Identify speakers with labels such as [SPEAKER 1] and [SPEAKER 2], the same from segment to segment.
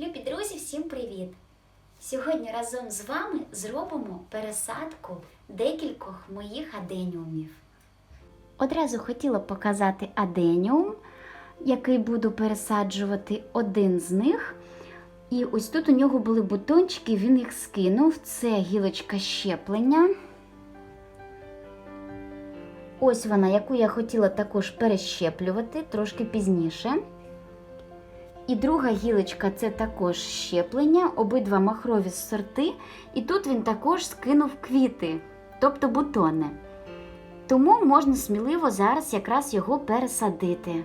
[SPEAKER 1] Любі друзі, всім привіт! Сьогодні разом з вами зробимо пересадку декількох моїх аденіумів. Одразу хотіла показати аденіум, який буду пересаджувати один з них. І ось тут у нього були бутончики, він їх скинув. Це гілочка щеплення. Ось вона, яку я хотіла також перещеплювати трошки пізніше. І друга гілочка це також щеплення, обидва махрові сорти. І тут він також скинув квіти, тобто бутони. Тому можна сміливо зараз якраз його пересадити.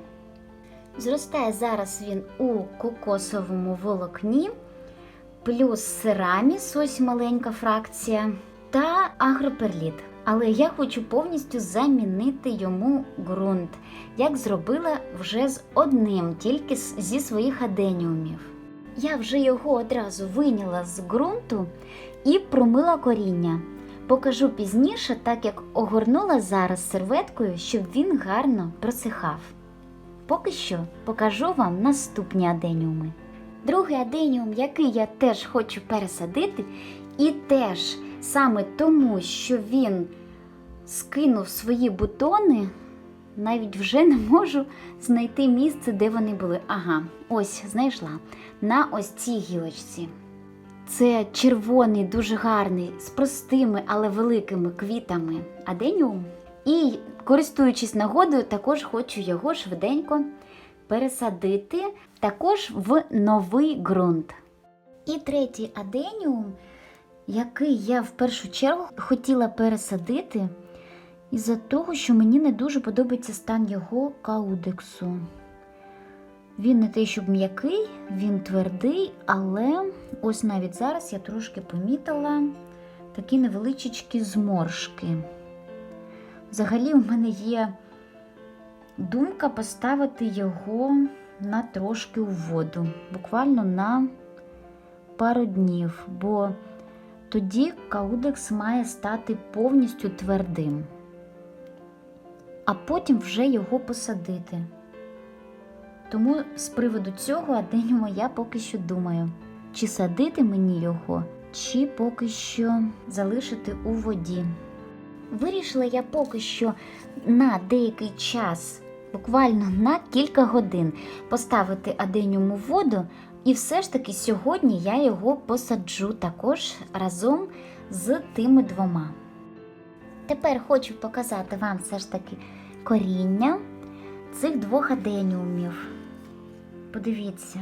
[SPEAKER 1] Зростає зараз він у кокосовому волокні, плюс сераміс, ось маленька фракція, та агроперліт. Але я хочу повністю замінити йому ґрунт, як зробила вже з одним, тільки зі своїх аденіумів. Я вже його одразу вийняла з ґрунту і промила коріння. Покажу пізніше, так як огорнула зараз серветкою, щоб він гарно просихав. Поки що покажу вам наступні аденіуми. Другий аденіум, який я теж хочу пересадити, і теж саме тому, що він скинув свої бутони, навіть вже не можу знайти місце, де вони були. Ага, ось знайшла. На ось цій гілочці. Це червоний, дуже гарний, з простими, але великими квітами аденіум. І, користуючись нагодою, також хочу його швиденько пересадити також в новий ґрунт. І третій аденіум, який я в першу чергу хотіла пересадити, із-за того, що мені не дуже подобається стан його каудексу. Він не те, щоб м'який, він твердий, але ось навіть зараз я трошки помітила такі невеличкі зморшки. Взагалі, у мене є думка поставити його на трошки у воду, буквально на пару днів, бо тоді каудекс має стати повністю твердим, а потім вже його посадити. Тому з приводу цього аденіума я поки що думаю, чи садити мені його, чи поки що залишити у воді. Вирішила я поки що на деякий час, буквально на кілька годин, поставити аденіум у воду, і все ж таки сьогодні я його посаджу також разом з тими двома. Тепер хочу показати вам все ж таки коріння цих двох аденіумів. Подивіться,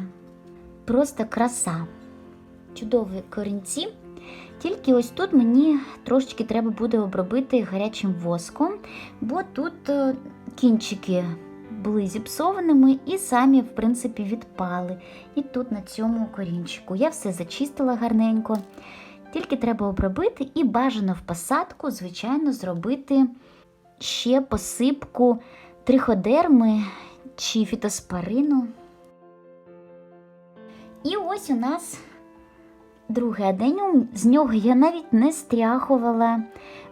[SPEAKER 1] просто краса. Чудові корінці. Тільки ось тут мені трошечки треба буде обробити гарячим воском, бо тут е, кінчики були зіпсованими і самі, в принципі, відпали. І тут на цьому корінчику. Я все зачистила гарненько. Тільки треба обробити і бажано в посадку, звичайно, зробити ще посипку триходерми чи фітоспарину. І ось у нас другий аденіум. З нього я навіть не стряхувала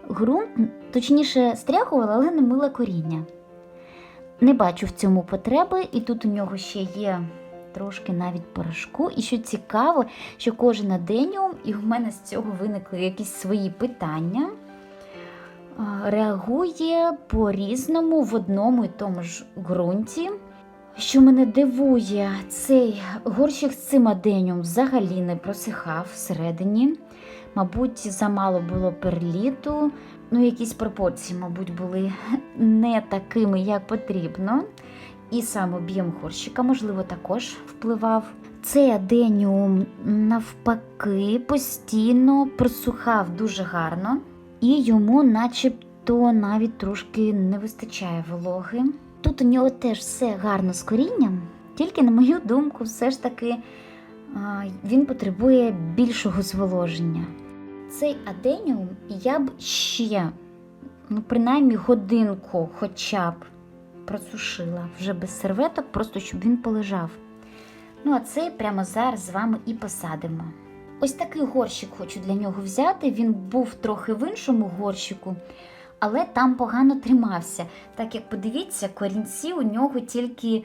[SPEAKER 1] ґрунт, точніше, стряхувала, але не мила коріння. Не бачу в цьому потреби, і тут у нього ще є трошки навіть порошку. І що цікаво, що кожен аденіум, і в мене з цього виникли якісь свої питання. Реагує по-різному в одному і тому ж ґрунті. Що мене дивує, цей горщик з цим аденіум взагалі не просихав всередині. Мабуть, замало було перліту. Ну, якісь пропорції, мабуть, були не такими, як потрібно. І сам об'єм горщика, можливо, також впливав. Цей аденіум, навпаки, постійно просухав дуже гарно, і йому, начебто, навіть трошки не вистачає вологи. Тут у нього теж все гарно з корінням, тільки, на мою думку, все ж таки він потребує більшого зволоження. Цей аденіум я б ще, ну, принаймні, годинку хоча б просушила вже без серветок, просто щоб він полежав. Ну, а цей прямо зараз з вами і посадимо. Ось такий горщик хочу для нього взяти. Він був трохи в іншому горщику, але там погано тримався. Так як подивіться, корінці у нього тільки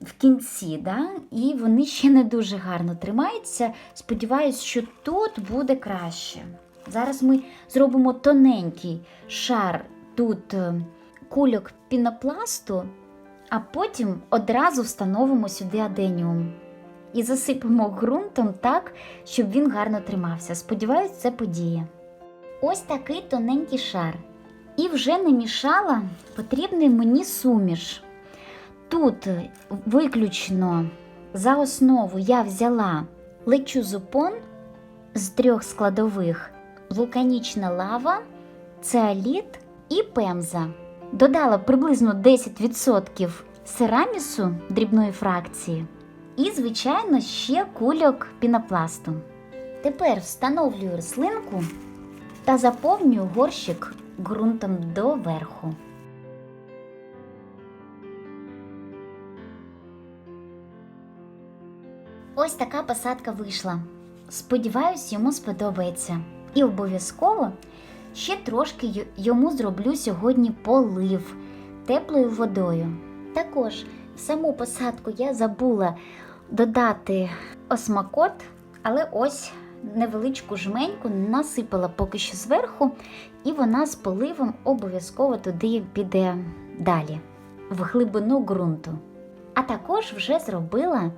[SPEAKER 1] в кінці, да? і вони ще не дуже гарно тримаються. Сподіваюсь, що тут буде краще. Зараз ми зробимо тоненький шар тут е, кульок пінопласту, а потім одразу встановимо сюди аденіум. І засипемо ґрунтом так, щоб він гарно тримався. Сподіваюсь, це подіє. Ось такий тоненький шар. І вже намішала потрібний мені суміш. Тут виключно за основу я взяла лечузупон з трьох складових, вулканічна лава, цеоліт і пемза. Додала приблизно 10% серамісу дрібної фракції і, звичайно, ще кульок пінопласту. Тепер встановлюю рослинку та заповнюю горщик ґрунтом доверху. Ось така посадка вийшла. Сподіваюсь, йому сподобається. І обов'язково ще трошки йому зроблю сьогодні полив теплою водою. Також в саму посадку я забула додати осмакот, але ось невеличку жменьку насипала поки що зверху, і вона з поливом обов'язково туди піде далі, в глибину ґрунту. А також вже зробила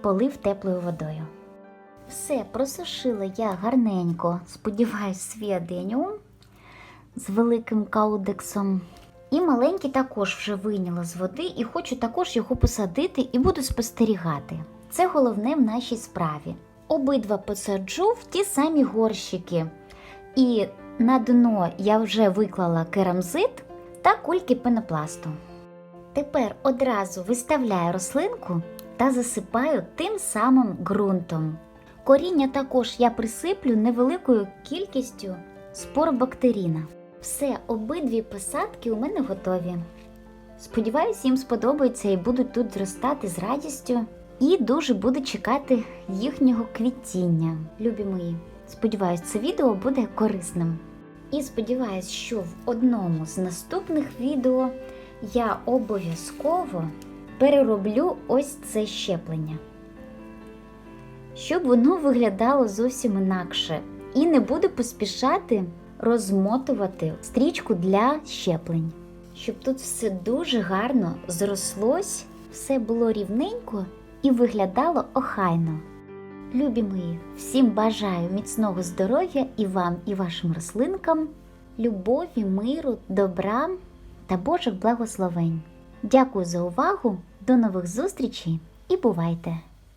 [SPEAKER 1] полив теплою водою. Все, просушила я гарненько, сподіваюсь, свій аденіум з великим каудексом. І маленький також вже вийняла з води, і хочу також його посадити і буду спостерігати. Це головне в нашій справі. Обидва посаджу в ті самі горщики. І на дно я вже виклала керамзит та кульки пенопласту. Тепер одразу виставляю рослинку та засипаю тим самим ґрунтом. Коріння також я присиплю невеликою кількістю споробактеріна. Все, обидві посадки у мене готові. Сподіваюсь, їм сподобається і будуть тут зростати з радістю. І дуже буду чекати їхнього квітіння, любі мої. Сподіваюсь, це відео буде корисним. І сподіваюсь, що в одному з наступних відео я обов'язково перероблю ось це щеплення, щоб воно виглядало зовсім інакше. І не буду поспішати розмотувати стрічку для щеплень, щоб тут все дуже гарно зрослось, все було рівненько і виглядало охайно. Любі мої, всім бажаю міцного здоров'я і вам, і вашим рослинкам, любові, миру, добра та Божих благословень. Дякую за увагу, до нових зустрічей і бувайте!